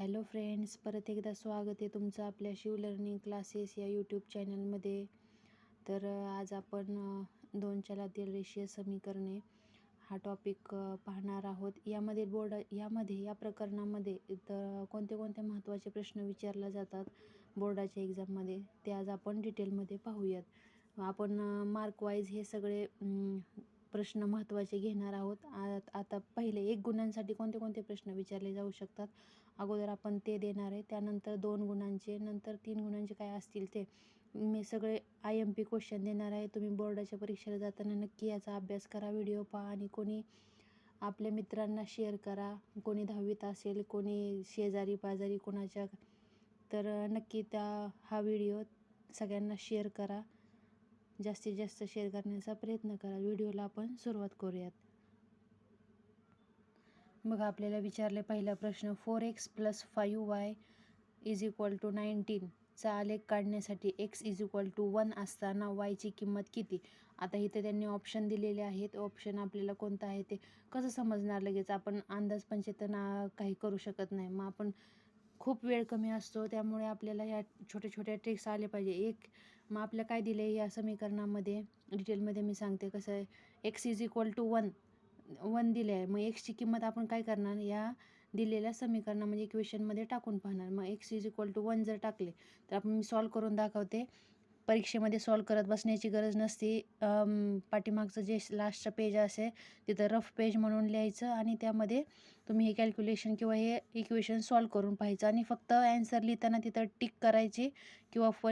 Hello friends परत एकदा स्वागत आहे तुमचं आपल्या शिव लर्निंग क्लासेस या यूट्यूब चॅनलमध्ये तर आज आपण दोन चलातील रेषीय समीकरणे हा टॉपिक पाहणार आहोत. यामध्ये बोर्ड यामध्ये या प्रकरणामध्ये तर कोणते कोणते महत्त्वाचे प्रश्न विचारले जातात बोर्डाच्या एक्झाममध्ये ते आज आपण डिटेलमध्ये पाहूयात. आपण मार्कवाईज हे सगळे प्रश्न महत्त्वाचे घेणार आहोत. आत आता पहिले एक गुणांसाठी कोणते कोणते प्रश्न विचारले जाऊ शकतात? अगोदर आपण ते देणार आहे. त्यानंतर दोन गुणांचे नंतर तीन गुणांचे काय असतील ते मी सगळे आय एम पी क्वेश्चन देणार आहे. तुम्ही बोर्डाच्या परीक्षेला जाताना नक्की याचा अभ्यास करा व्हिडिओ पहा आणि कोणी आपल्या मित्रांना शेअर करा. कोणी दहावीत असेल कोणी शेजारी पाजारी कोणाच्या तर नक्की त्या हा व्हिडिओ सगळ्यांना शेअर करा. जास्तीत जास्त शेअर करण्याचा प्रयत्न करा. व्हिडिओला आपण सुरुवात करूयात. मग आपल्याला विचारले पहिला प्रश्न four X plus five Y is equal to नाईन्टीनचा आलेख काढण्यासाठी X is equal to one असताना वायची किंमत किती? आता इथे त्यांनी ऑप्शन दिलेले आहेत. ऑप्शन आपल्याला कोणतं आहे ते कसं समजणार लगेच? आपण अंदाज पंचेतना काही करू शकत नाही. मग आपण खूप वेळ कमी असतो त्यामुळे आपल्याला ह्या छोट्या छोट्या ट्रिक्स आले पाहिजे. एक मग आपलं काय दिलं आहे या समीकरणामध्ये? डिटेलमध्ये मी सांगते कसं आहे. X is equal to one one दिले आहे मग एक्सची किंमत आपण काय करणार? या दिलेल्या समीकरणामध्ये इक्वेशनमध्ये टाकून पाहणार. मग X is equal to one जर टाकले तर आपण मी सॉल्व करून दाखवते. परीक्षेमध्ये सॉल्व करत बसण्याची गरज नसते. पाठीमागचं जे लास्टचं पेज असेल तिथं रफ पेज म्हणून लिहायचं आणि त्यामध्ये तुम्ही हे कॅल्क्युलेशन किंवा हे इक्वेशन सॉल्व करून पाहायचं. आणि फक्त ॲन्सर लिहिताना तिथं टिक करायची किंवा फ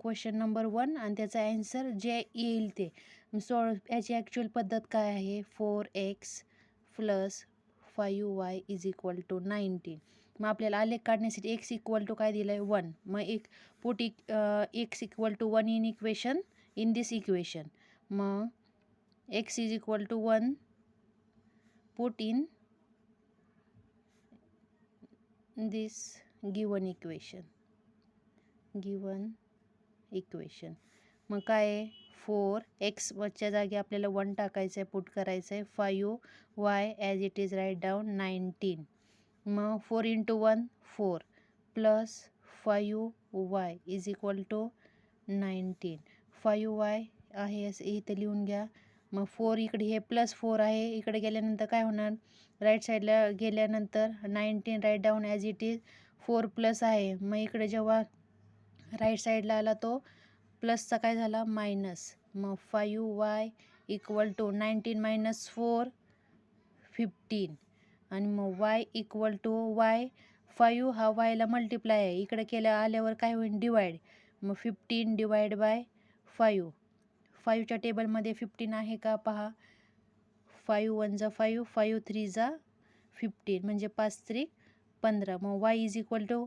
क्वेश्चन नंबर वन आणि त्याचा ॲन्सर जे येईल ते. सो याची ॲक्च्युअल पद्धत काय आहे? Four X plus five Y is equal to nineteen मग आपल्याला आलेख काढण्यासाठी एक्स इक्वल टू काय दिलं आहे वन मग एक पुट इक X equal to one in equation in this equation मग X is equal to one put in this given equation given equation मग काय आहे? फोर एक्स वरच्या जागी आपल्याला वन टाकायचं आहे पुट करायचं आहे. Five Y as it is right down nineteen मग four into one four plus five Y is equal to nineteen five Y आहे असं इथं लिहून घ्या. मग फोर इकडे हे प्लस फोर आहे. इकडे गेल्यानंतर काय होणार? राईट साईडला गेल्यानंतर nineteen right down as it is four plus आहे. मग इकडे जेव्हा राईट साईडला आला तो. प्लसचा काय झाला? मायनस. मग five Y equal to nineteen minus four fifteen. आणि मग Y equal to Y five हा वायला मल्टिप्लाय आहे. इकडे केल्या आल्यावर काय होईल डिवाईड. मग फिफ्टीन डिवाईड बाय फायू फायूच्या टेबलमध्ये फिफ्टीन आहे का? पहा. फायू वन जा फायू फायू थ्री जा फिफ्टीन. म्हणजे पाच थ्री पंधरा. मग Y is equal to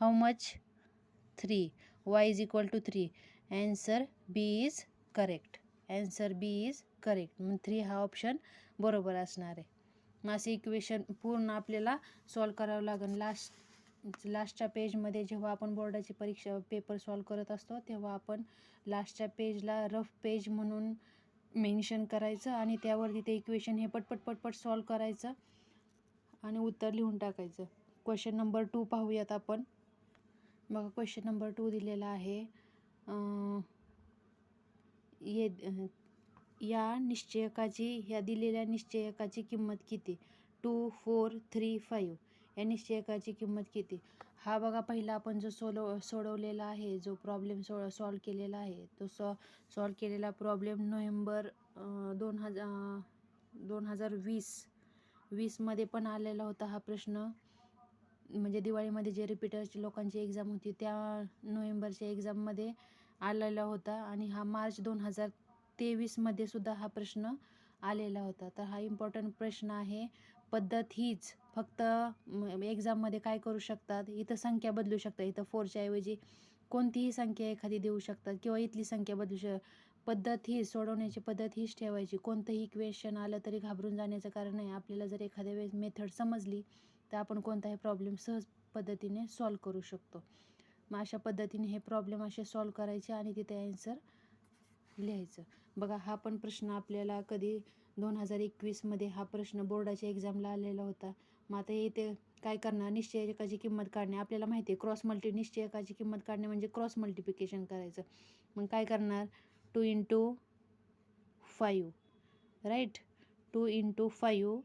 how much? Three Y is equal to three answer B is correct answer B is correct मग थ्री हा ऑप्शन बरोबर असणार आहे. मग असे इक्वेशन पूर्ण आपल्याला सॉल्व करावं लागेल. लास्ट लास्टच्या पेजमध्ये जेव्हा आपण बोर्डाची परीक्षा पेपर सॉल्व करत असतो तेव्हा आपण लास्टच्या पेजला रफ पेज म्हणून मेन्शन करायचं आणि त्यावरती ते इक्वेशन हे पटपट पटपट सॉल्व करायचं आणि उत्तर लिहून टाकायचं. क्वेश्चन नंबर टू पाहूयात आपण. बघा क्वेश्चन नंबर टू दिलेला आहे. ये या निश्चयकाची ह्या दिलेल्या निश्चयकाची किंमत किती? टू फोर थ्री फाईव्ह या निश्चयकाची किंमत किती? हा बघा पहिला आपण जो सोलो सोडवलेला आहे जो प्रॉब्लेम सो सॉल्व केलेला आहे तो सॉ सॉल्व केलेला प्रॉब्लेम नोव्हेंबर दोन हजार दोन हजार वीस. वीसमध्ये पण आलेला होता हा प्रश्न. म्हणजे दिवाळीमध्ये जे रिपीटर्सची लोकांची एक्झाम होती त्या नोव्हेंबरच्या एक्झाममध्ये आलेला होता. आणि हा मार्च दोन हजार तेवीसमध्ये सुद्धा हा प्रश्न आलेला होता. तर हा इम्पॉर्टंट प्रश्न आहे. पद्धत हीच. फक्त एक्झाममध्ये काय करू शकतात? इथं संख्या बदलू शकतात. इथं फोरच्या ऐवजी कोणतीही संख्या एखादी देऊ शकतात किंवा इथली संख्या बदलू शक पद्धत ही सोडवण्याची पद्धत हीच ठेवायची. कोणतंही क्वेश्चन आलं तरी घाबरून जाण्याचं कारण नाही. आपल्याला जर एखाद्या वेळेस मेथड समजली तर आपण कोणताही प्रॉब्लेम सहज पद्धतीने सॉल्व करू शकतो. मग अशा पद्धतीने हे प्रॉब्लेम असे सॉल्व करायचे आणि तिथे ॲन्सर लिहायचं. बघा हा पण प्रश्न आपल्याला कधी दोन हजार एकवीसमध्ये हा प्रश्न बोर्डाच्या एक्झामला आलेला होता. मग आता येते काय करणार? निश्चयकाची किंमत काढणे. आपल्याला माहिती आहे क्रॉस मल्टी निश्चयकाची किंमत काढणे म्हणजे क्रॉस मल्टिप्लिकेशन करायचं. मग काय करणार? Two into five right two into five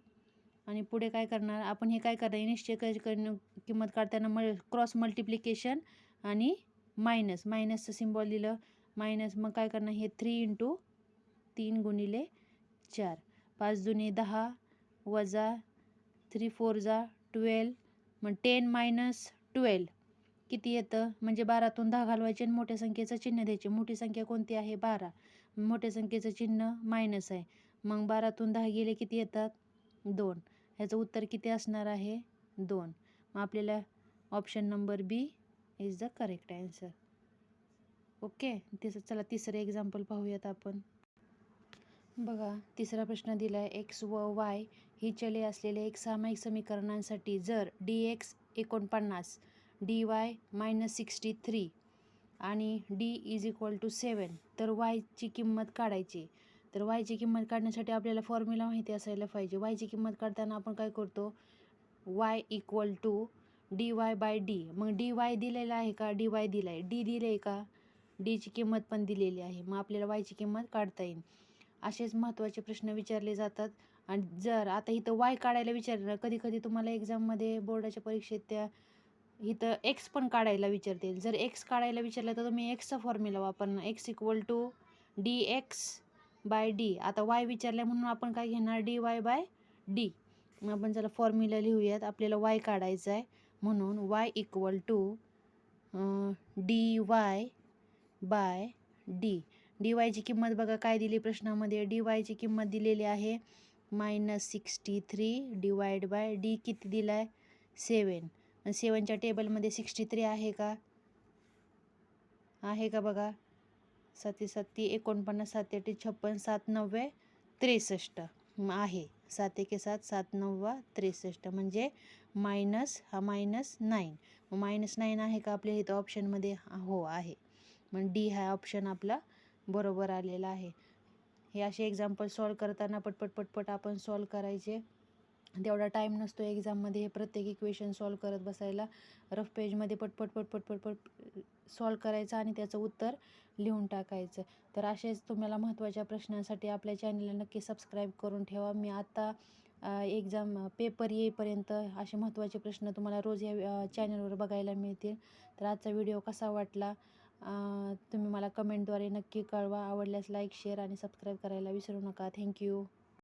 आणि पुढे काय करणार? आपण हे काय करणार? निश्चय कडनं किंमत काढताना मल क्रॉस मल्टिप्लिकेशन आणि मायनस मायनसचं सिम्बॉल दिलं मायनस मग काय करणार? हे थ्री इंटू तीन गुणिले चार. पाच जुने दहा वजा थ्री फोर जा ट्वेल्व मग टेन मायनस ट्वेल्व किती येतं? म्हणजे बारातून दहा घालवायचे आणि मोठ्या संख्येचं चिन्ह द्यायचे. मोठी संख्या कोणती आहे? बारा. मोठ्या संख्येचं चिन्ह मायनस आहे. मग बारातून दहा गेले किती येतात? दोन. ह्याचं उत्तर किती असणार आहे? दोन. मग आपल्याला option number B is the correct answer okay तिस चला तिसरं एक्झाम्पल पाहूयात आपण. बघा तिसरा प्रश्न दिला आहे एक्स व वाय ही चले असलेल्या एक सामायिक समीकरणांसाठी जर डी एक्स एकोणपन्नास D Y minus sixty three आणि D is equal to seven तर वायची किंमत काढायची. तर वायची किंमत काढण्यासाठी आपल्याला फॉर्म्युला माहिती असायला पाहिजे. वायची किंमत काढताना आपण काय करतो? Y equal to D Y by D मग डी वाय दिलेला आहे का? डी वाय दिला आहे. डी दिलं आहे का? डीची किंमत पण दिलेली आहे. मग आपल्याला वायची किंमत काढता येईल. असेच महत्त्वाचे प्रश्न विचारले जातात. आणि जर आता इथं वाय काढायला विचारलं कधी कधी तुम्हाला एक्झाममध्ये बोर्डाच्या परीक्षेत त्या इथं एक्स पण काढायला विचारतील. जर एक्स काढायला विचारलं तर तुम्ही एक्सचा फॉर्म्युला वापरणार. X equal to D X by D. आता वाय विचारल्या म्हणून आपण काय घेणार? D Y by D. मग आपण जरा फॉर्म्युला लिहूयात. आपल्याला वाय काढायचा आहे म्हणून Y equal to D Y by D. D वायची किंमत बघा काय दिली प्रश्नामध्ये? डी वायची किंमत दिलेली आहे minus sixty three divide by D. किती दिला आहे सेवन सेवनच्या टेबलमध्ये सिक्स्टी थ्री आहे का? आहे का बघा? सती सत्ती एकोणपन्नास सातेटी छप्पन सात नव्वे त्रेसष्ट आहे. सात एके सात सात नव्वा त्रेसष्ट म्हणजे मायनस हा मायनस नाईन मायनस नाईन आहे का आपल्या इथं ऑप्शनमध्ये हो आहे. मग डी हा ऑप्शन आपला बरोबर आलेला आहे. हे असे एक्झाम्पल सॉल्व करताना पटपट पटपट आपण सॉल्व करायचे. तेवढा टाईम नसतो एक्झाममध्ये हे प्रत्येक इक्वेशन सॉल्व करत बसायला. रफ पेजमध्ये पटपट पटपट पटपट सॉल्व करायचं आणि त्याचं उत्तर लिहून टाकायचं. तर असेच तुम्हाला महत्त्वाच्या प्रश्नांसाठी आपल्या चॅनलला नक्की सबस्क्राईब करून ठेवा. मी आत्ता एक्झाम पेपर येईपर्यंत असे महत्त्वाचे प्रश्न तुम्हाला रोज या चॅनलवर बघायला मिळतील. तर आजचा व्हिडिओ कसा वाटला? तुम्ही मला कमेंटद्वारे नक्की कळवा. आवडल्यास लाईक शेअर आणि सबस्क्राईब करायला विसरू नका. थँक्यू